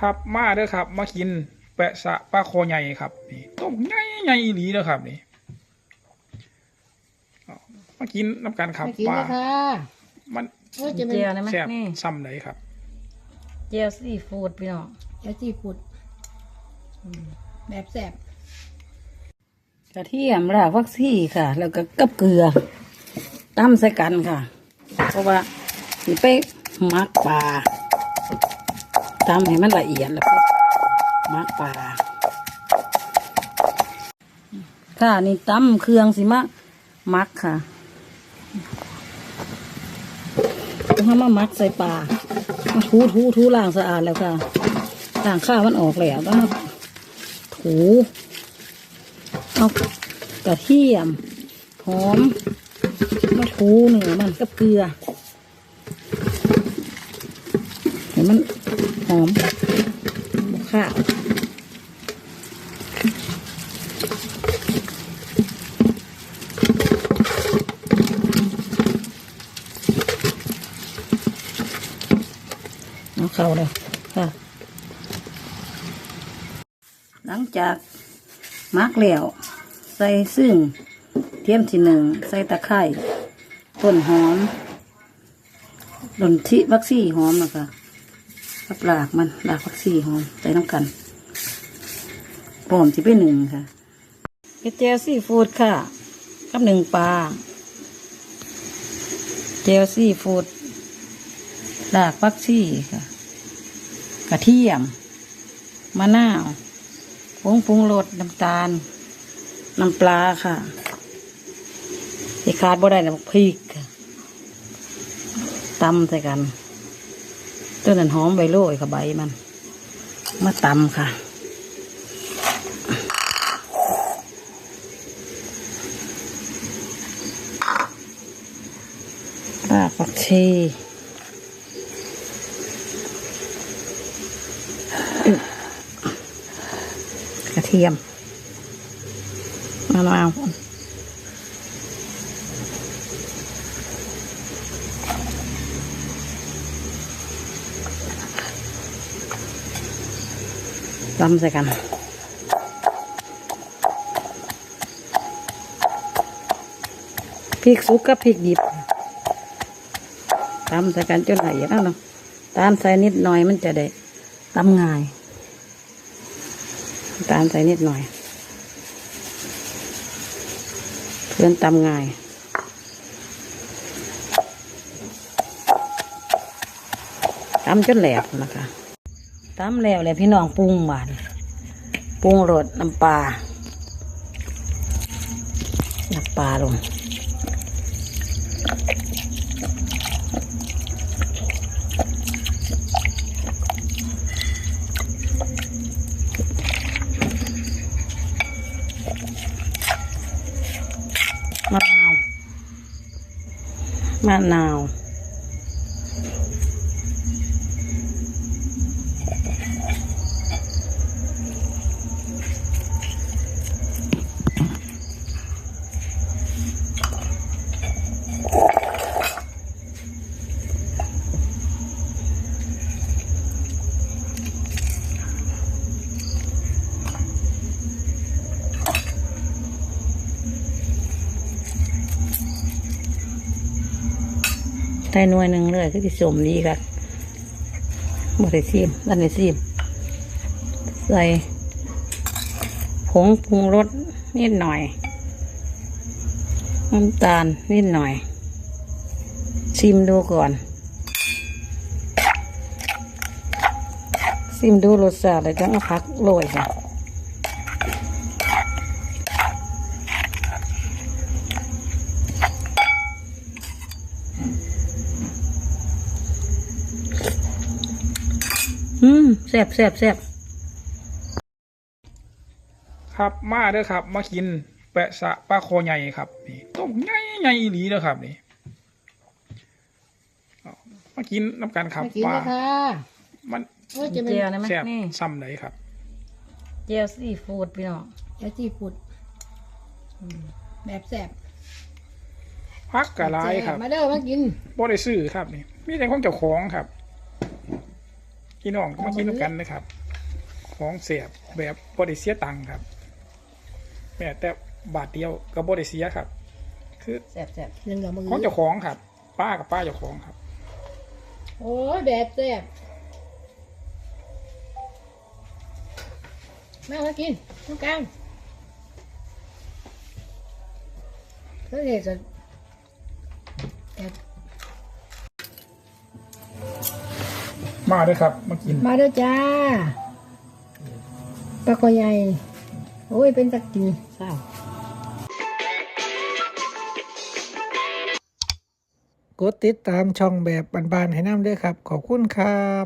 ครับมาเด้อครับ มากิน แปะสะปลาคอใหญ่ครับนี่ต้มใหญ่ใหญ่อีหลีเด้อครับนี่เอามากินน้ำกันครับมากินว่าเลยค่ะมันเออจะเป็นเจียวได้ไหมแซ่บนี่ซ้ำไหนครับ เจียวซีฟู้ดพี่น้องเจ้าจีฟุดแบบแซ่บกระเทียมรากฟักซี่ค่ะ แล้วก็กับเกลือตั้มใส่กันค่ะ เพราะว่าสิไปหมักปลา ตำให้มันละเอียดแล้วก็มักปลาค่ะนี่ตำเครื่องสิมามักค่ะต้องให้มามักใส่ปลามาถูถูถูล้างสะอาดแล้วค่ะล้างข้าวมันออกแล้วต้องถูเอากระเทียมหอมมาถูเนื้อมันกับเกลือเห็นมัน หอมบวข้าวเอาเข้าเลยค่ะ หลังจากมักแล้ว ใส่ซึ่งเทียมที่หนึ่ง ใส่ตะไคร้ต้นหอมดนทิวักซี่หอมนะคะ กับหลากมันหลากวักซี่หอมใส่น้ำกันหอมที่ไปหนึ่งค่ะกระเจียวซีฟู้ดค่ะกับหนึ่งปลาเจลซีฟู้ดหลากวักซี่ค่ะ กระเทียมมะนาวผงปรุงรสน้ำตาล น้ำปลาค่ะที่ขาดบ่ได้น้ำพริกค่ะตำใส่กัน ต้นนั้นหอมใบโรยค่ะใบมัน มาตำค่ะรากผักชีกระเทียมมะนาว ตำใส่กันพริกสุกกับพริกดิบตำใส่กันจนละเอียดแล้วเนาะตามใส่นิดหน่อยมันจะได้ตำง่าย ตามใส่นิดหน่อย เพื่อนตำง่ายตำจนแหลกนะคะ ตำแล้วเลยพี่น้องปรุงหวานปรุงรสน้ำปลาน้ำปลาลงมะนาวมะนาว ใส่หน่วยหนึ่งเลยก็จะสมดีกันบดได้ซีมดันได้ซีม ใส่ผงปรุงรสนิดหน่อย น้ำตาลนิดหน่อย ชิมดูก่อน ชิมดูรสชาติแล้วจังเอาพักโรยค่ะ อืมแซ่บแซ่บแซ่บครับมาเด้อครับ มากิน แปะสะปลาคอใหญ่ครับนี่ต้มใหญ่ใหญ่อีหลีเด้อครับนี่เอามากินน้ำกันครับมากินว่าเลยค่ะมันเออจะเป็นเจียวได้ไหมแซ่บนี่ซ้ำไหนครับ เจียวซีฟู้ดพี่น้องเจ้าจีฟุดแบบแซ่บพักกะลายครับ มาเด้อมากินบ่ได้ซื้อครับนี่ มีแต่ของเจ้าของครับ พี่น้องก็มากินด้วยกันนะครับ ของเสียบแบบบริเสียตังค์ครับ แม้แต่บาทเดียวก็บริเสียครับ คือแซ่บแซ่บหนึ่งกับมือของเจ้าของครับ ป้ากับป้าเจ้าของครับ โอ้ยแบบแซ่บแม่มากินน้ำกลางเพื่อเด็กจะแอบ มาด้วยครับ มากินมาด้วยจ้าปลาคอใหญ่โอ้ย เป็นตะกินเศร้ากดติดตามช่องแบบบานๆให้น้ำด้วยครับ ขอบคุณครับ